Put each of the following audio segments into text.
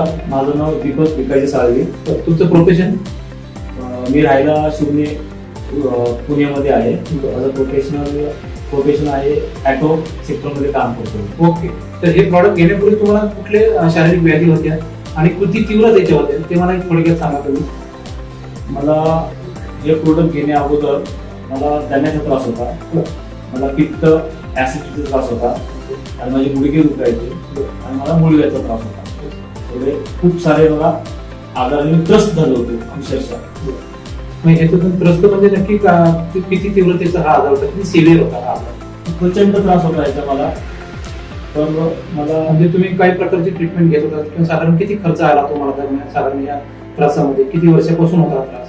माझं नाव दीपक विकाजी साळवे. तर तुमचं प्रोफेशन मी राहायला शिवणे अं, पुण्यामध्ये आहे. माझं प्रोफेशनल प्रोफेशन आहे ॲटो सेक्टरमध्ये काम करतो. ओके. तर हे प्रॉडक्ट घेण्यापूर्वी तुम्हाला कुठले शारीरिक व्याधी होत्या? आणि किती तीव्र त्याच्या होत्या? ते मला एक थोडक्यात सांगा तुम्ही. मला हे प्रोडक्ट घेण्या अगोदर मला दण्याचा त्रास होता. मला पित्त ऍसिडिटीचा त्रास होता. आणि माझे गुडघे दुखायचे आणि मला मुळव्याचा त्रास होता. एवढे खूप सारे मला आजाराने त्रस्त झालो होतो अक्षरशः मग ह्याच्यातून त्रस्त म्हणजे नक्की किती तीव्रतेचा हा आजार होता किती सिव्हिअर होता हा आजार प्रचंड त्रास होता याचा मला. तर मला म्हणजे तुम्ही काही प्रकारची ट्रीटमेंट घेत होता किंवा साधारण किती खर्च आला तुम्हाला दरम्यान? साधारण या त्रासामध्ये किती वर्षापासून होता हा त्रास?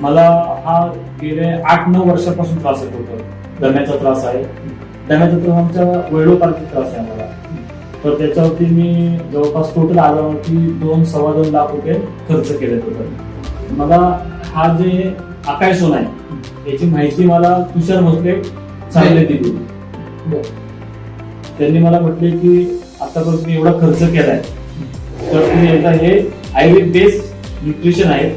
मला हा गेले आठ नऊ वर्षापासून त्रास येत होता. दम्याचा त्रास आहे. दम्याचा त्रास आमच्या वेळोपार्जित त्रास आहे. तर त्याच्यावरती मी जवळपास टोटल आजारावरती दोन सव्वा दोन लाख रुपये खर्च केले होते मला हा जे आकाशोन आहे याची माहिती मला तुषार भोसले चांगले दिली. त्यांनी मला म्हटले की आतापर्यंत तुम्ही एवढा खर्च केलाय तर तुम्ही एकदा हे आयुर्वेद बेस्ड न्यूट्रिशन आहे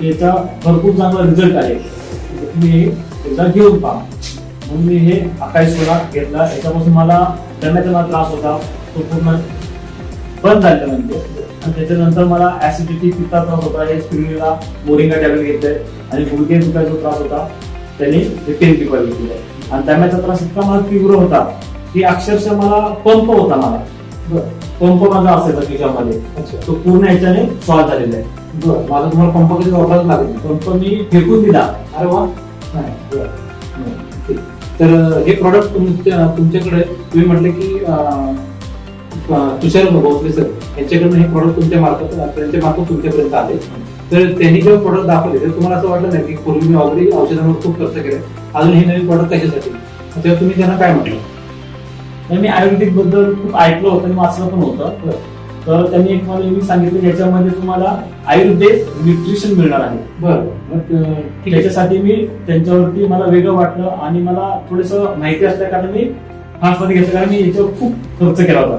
त्याचा भरपूर चांगला रिझल्ट आहे. तुम्ही एकदा घेऊन पहा. म्हणून मी हे आकाश सोना घेतला. याच्यापासून मला दम्याचा मला त्रास होता. तो पूर्ण बंद झालेला म्हणजे. आणि त्याच्यानंतर मला ऍसिडिटी पित्ता त्रास होता. हे स्पिरुलिना मोरिंगा टॅबलेट घेतलंय आणि गुडघे दुखायचा त्रास होता. त्यांनी हे पेन पिपर घेतलं. आणि दम्याचा त्रास इतका मला तीव्र होता की अक्षरशः मला पंप होता मला. पंप माझा असायचा अच्छा. तो पूर्ण याच्याने सॉल्व झालेला आहे. माझा तुम्हाला पंप कधी वापरायला लागेल? पंप मी फेकून दिला. अरे वा. नाही. तर हे प्रॉडक्ट तुमच्या तुमच्याकडे तुम्ही म्हटले की तुषार भोसले सर. यांच्याकडनं हे प्रॉडक्ट तुमच्या मार्फत त्यांच्या मार्फत तुमच्यापर्यंत आले. तर त्यांनी जेव्हा प्रॉडक्ट दाखवले तर तुम्हाला असं वाटलं नाही की पूर्वी मी ऑलरेडी औषधांवर खूप खर्च केले. अजून हे नवीन प्रॉडक्ट कशासाठी? तेव्हा तुम्ही त्यांना काय म्हटलं? मी आयुर्वेदिकबद्दल खूप ऐकलं होतं आणि वाचलं पण होतं. तर त्यांनी एक मला मी सांगितलं याच्यामध्ये तुम्हाला आयुर्वेद न्यूट्रिशन मिळणार आहे. बरं. त्याच्यासाठी मी त्यांच्यावरती मला वेगळं वाटलं आणि मला थोडस माहिती असल्या कारण मी फास्टमध्ये घेतलं कारण मी याच्यावर खूप खर्च केला होता.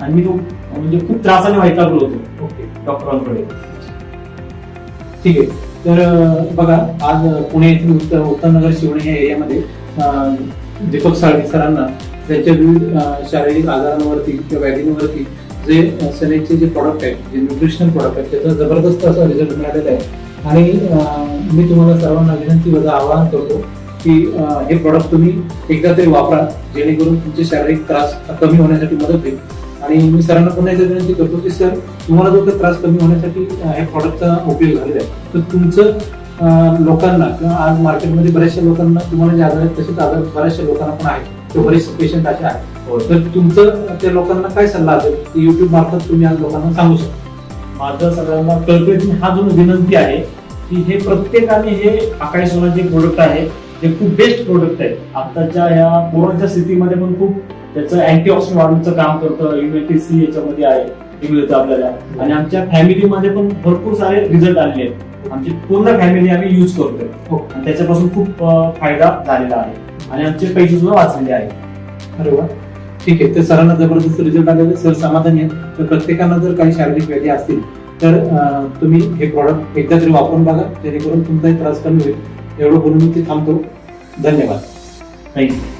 आणि मी तो म्हणजे खूप त्रासाने वैतागलो होतो. ओके. डॉक्टरांकडे. ठीक आहे. तर बघा आज पुणे येथील उत्तर उत्तरनगर शिवणे या एरियामध्ये दीपक साळवी सरांना त्यांच्या विविध शारीरिक आजारांवरती किंवा व्याधींवरती जे अं, सनेचे जे प्रॉडक्ट आहेत जे न्यूट्रिशनल प्रॉडक्ट आहेत त्याचा जबरदस्त असा रिझल्ट मिळालेला आहे. आणि मी तुम्हाला सर्वांना विनंती माझं आवाहन करतो की हे प्रॉडक्ट तुम्ही एकदा तरी वापरा जेणेकरून तुमचे शारीरिक त्रास कमी होण्यासाठी मदत होईल. आणि मी सरांना पुन्हा एकदा विनंती करतो की सर तुम्हाला जो काही त्रास कमी होण्यासाठी हे ह्या प्रॉडक्टचा उपयोग झालेला आहे तर तुमचं लोकांना किंवा आज मार्केटमध्ये बऱ्याचशा लोकांना तुम्हाला जे आजार आहेत तसेच आजार बऱ्याचशा लोकांना पण आहेत. ते बरेचसे पेशंट असे आहेत. तर तुमचं त्या लोकांना काय सल्ला असेल? की युट्यूब मार्फत तुम्ही आज लोकांना सांगू शकता. माझं सगळ्यांना कळकळीने हा जो विनंती आहे की हे प्रत्येकाने हे आकाश सोना जे प्रोडक्ट आहे ते खूप बेस्ट प्रोडक्ट आहे. आताच्या या कोरोनाच्या स्थितीमध्ये पण खूप त्याचं अँटी ऑक्सिडंट वाढवण्याचं काम करतं. इम्युनिटी सी याच्यामध्ये आहे हे मिळतं आपल्याला. आणि आमच्या फॅमिलीमध्ये पण भरपूर सारे रिझल्ट आलेले आहेत. आमची पूर्ण फॅमिली आम्ही युज करतोय. हो. आणि त्याच्यापासून खूप फायदा झालेला आहे. आणि आमचे पैसे सुद्धा वाचलेले आहेत. अरे वा. ठीक आहे तर सरांना जबरदस्त रिझल्ट आलेले सर समाधानी आहेत. तर प्रत्येकानं जर काही शारीरिक व्याधी असतील तर तुम्ही हे प्रॉडक्ट एकदा तरी वापरून बघा जेणेकरून तुमचाही त्रास कमी होईल. एवढं बोलून मी ते थांबतो. धन्यवाद. थँक्यू